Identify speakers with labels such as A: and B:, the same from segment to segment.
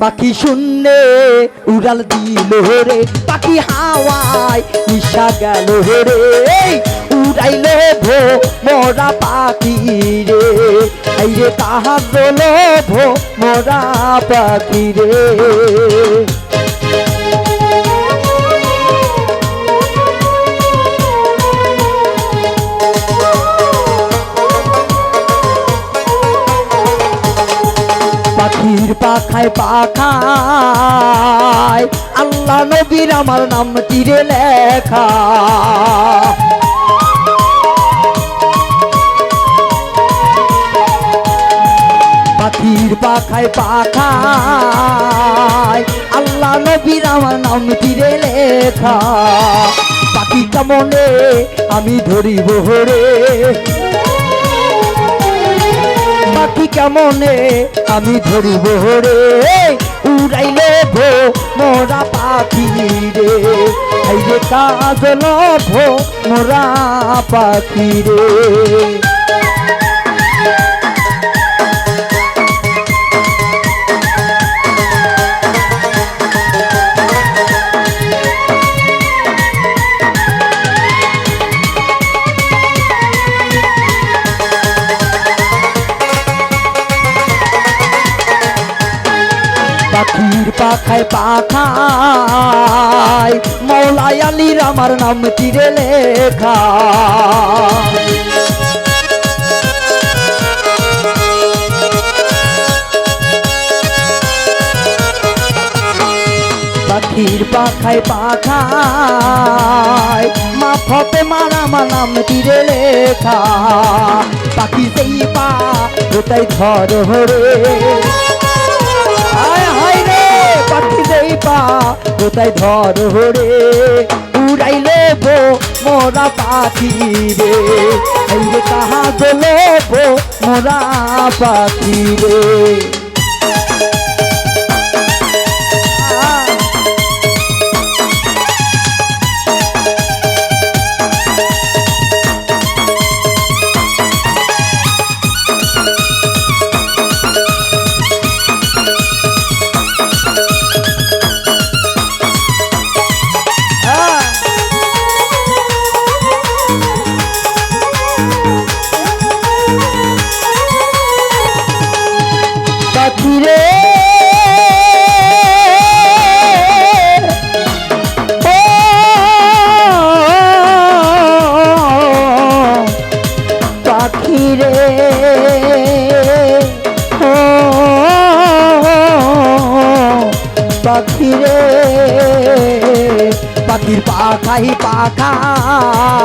A: পাখি শূন্যে উড়াল দিল রে, পাখি হাওয়ায় নিশা গেল রে। উড়াইল ভো মোরা পাখি রে, এই রে তাহার ভো মোরা পাখি রে। পাখায় পাখায়। আল্লাহ নবীর আমার নাম তীরে লেখা। পাখির পাখায় পাখায়। আল্লাহ নবীর আমার নাম তীরে লেখা। পাখি কেমনে আমি ধরিব রে পাখি কেমনে আমি ধরিব রে? উড়াইলে ভো মোরা পাখি রে। আইরে কাজল ভো মোরা পাখি রে। পাখির পাখায় পাখায় মৌলাই আলীর আমার নাম তীরে লেখা। পাখির পাখায় পাখায়, মা ফতে মারা আমার নাম তীরে লেখা। পাখি সেই পা, ওটাই ধর হরে। কোথায় ধর হরে? উড়াইলে বো মোরা পাখি রে। কাহা গেলে মোরা পাখি রে। রে ও পাখি রে ও পাখি রে পাখির পাখাই পাখাই,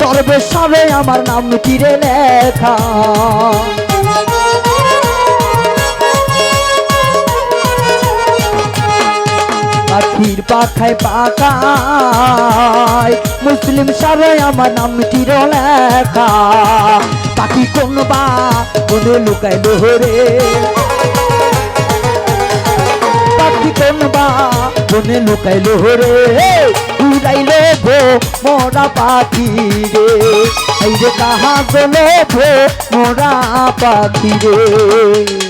A: তোর বেশাবে আমার নাম তীরে লেখা? পাখির পাখায় পাখায় মুসলিম সারে, আমার নাম তীর লেখা। পাখি কোন বা, কোনে লুকায় লোহরে পাখি কোন বা, কোনে লুকায় লোহরে উড়াইলে ভো মোরা পাখি রে। এই রে কাহা গেলে ভো মোরা পাখি রে।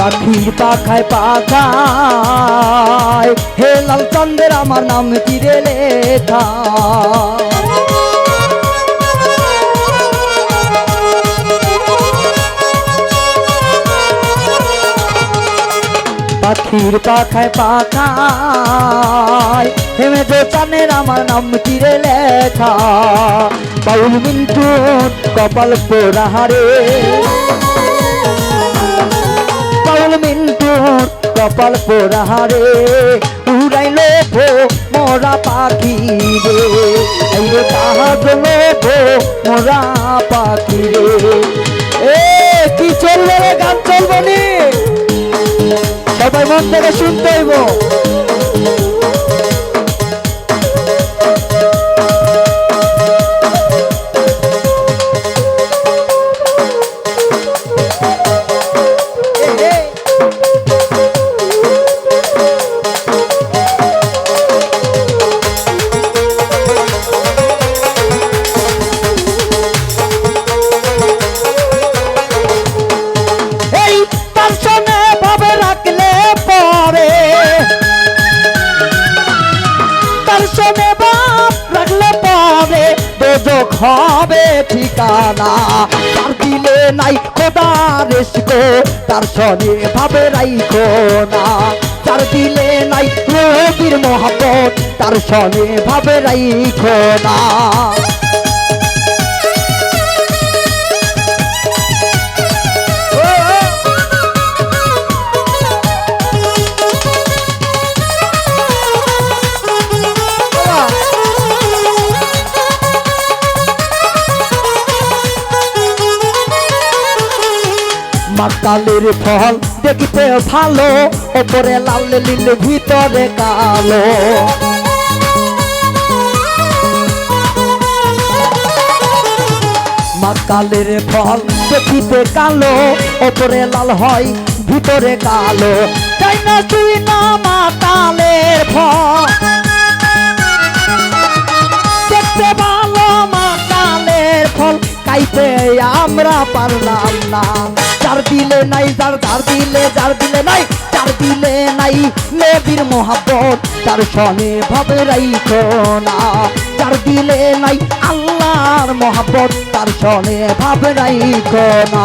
A: পাখির পাখায় পাখায়। হে লাল চন্দ্রের, আমার নাম তীরে লেখা পাখির পাখায় পাখায়। হেমে যে চানের আমার নাম তীরে লেখা বাউল মিন্টু কপাল পোড়াহারে পাউল মিন্টু কপাল পোড়াহারে উড়াইলো ভো মোরা পাখি রে। এই রে ভো মোরা পাখি রে। এ, কি চলবে গান চলবে নি? সবাই মন থেকে শুনতে হইব। তার বাপ রাখলে পরে দোজক হবে ঠিকানা। তার দিলে নাই খোদা রেসকো, তার সনে ভাবে রাইখো না। তার দিলে নাই রবির মহাপত তার সনে ভাবে রাইখো না। মাকালের ফল দেখিতে ভালো, ওপরে লাল নীল, ভিতরে কালো। মাকালের ফল দেখিতে কালো, ওপরে লাল হয়, ভিতরে কালো। তাই না তুই না মাতালের ফল? দেখতে ভালো মা কালের ফল খাইতে আমরা পারলাম না। যার দিলে নাই, যার যার দিলে যার দিলে নাই, যার দিলে নাই নেবির মোহাব্বত, তার সনে ভাবে রাইখো না। যার দিলে নাই আল্লাহর মোহাব্বত, তার সনে ভাবে রাইখো না।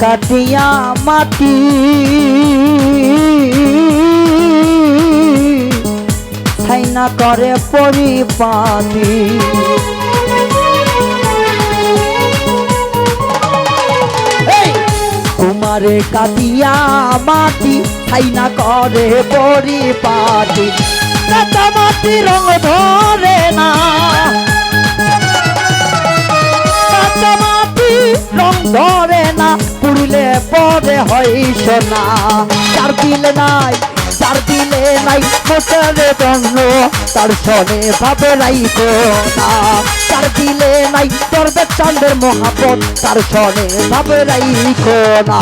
A: কাটিয়া মাটি। ছাইনা করে পরিপাটি। এই! কুমারে কাটিয়া মাটি, ছাইনা করে পরিপাটি। কাঁচা মাটি রং ধরে না। হয় সোনা চার দিলে নাই চার দিলে নাই মোটারে দণ্ড তার সনে ভাবে রাইতো না। চার দিলে নাই দরবে চাঁদের মহাপত তার সনে ভাবে রাইকো না।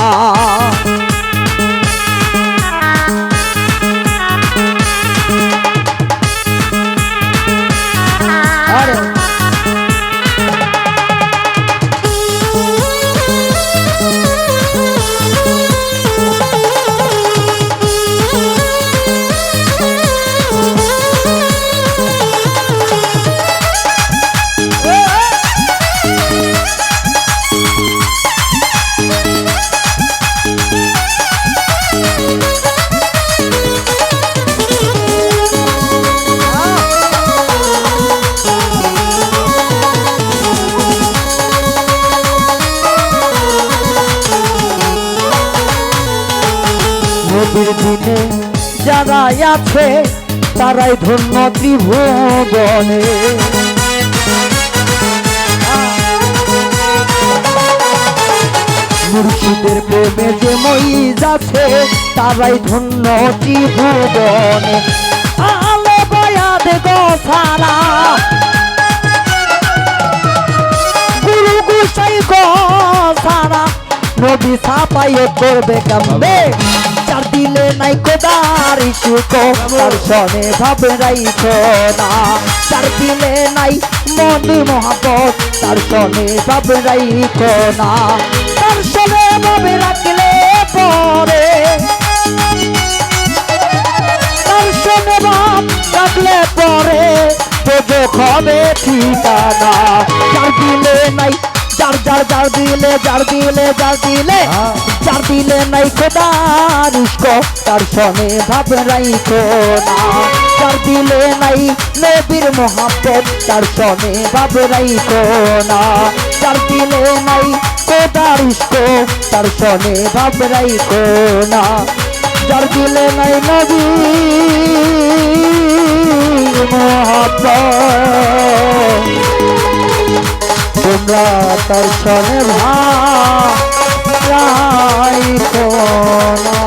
A: নদীর দিনে যারা আছে, তারাই ধন্য ত্রিভুবনে। মুর্শিদের প্রেমে যে মহিষ আছে, তারাই ধন্য ত্রিভুবনে। আলো বয়াদ গো সারা। গুরু গুসাই গো সারা। নদী সাপাইয়ে করবে কামবে। নাই কোদার ইসুকো তার সনে ভাবে রাইছো না। চার দিলে নাই মনি মহাপত তার সনে ভাবে না। তার সনে ভাবে রাখলে পরে। তার সনে ভাব দেখলে পরে তোজো হবে ঠিকানা যার দিলে নাই যার যার যার দিলে যার দিলে যার দিলে।
B: হ্যাঁ।
A: যার দিলে নাই খোদার ইস্কো তার সনে ভাব রাইখো না। যার দিলে নাই নবীর মোহাম্মদ তার সনে ভাব রাইখো না। যার দিলে নাই খোদার ইস্কো তার সনে ভাব রাইখো না। যার দিলে নাই নবী মোহাম্মদ তোমরা তার সঙ্গে ভাই না।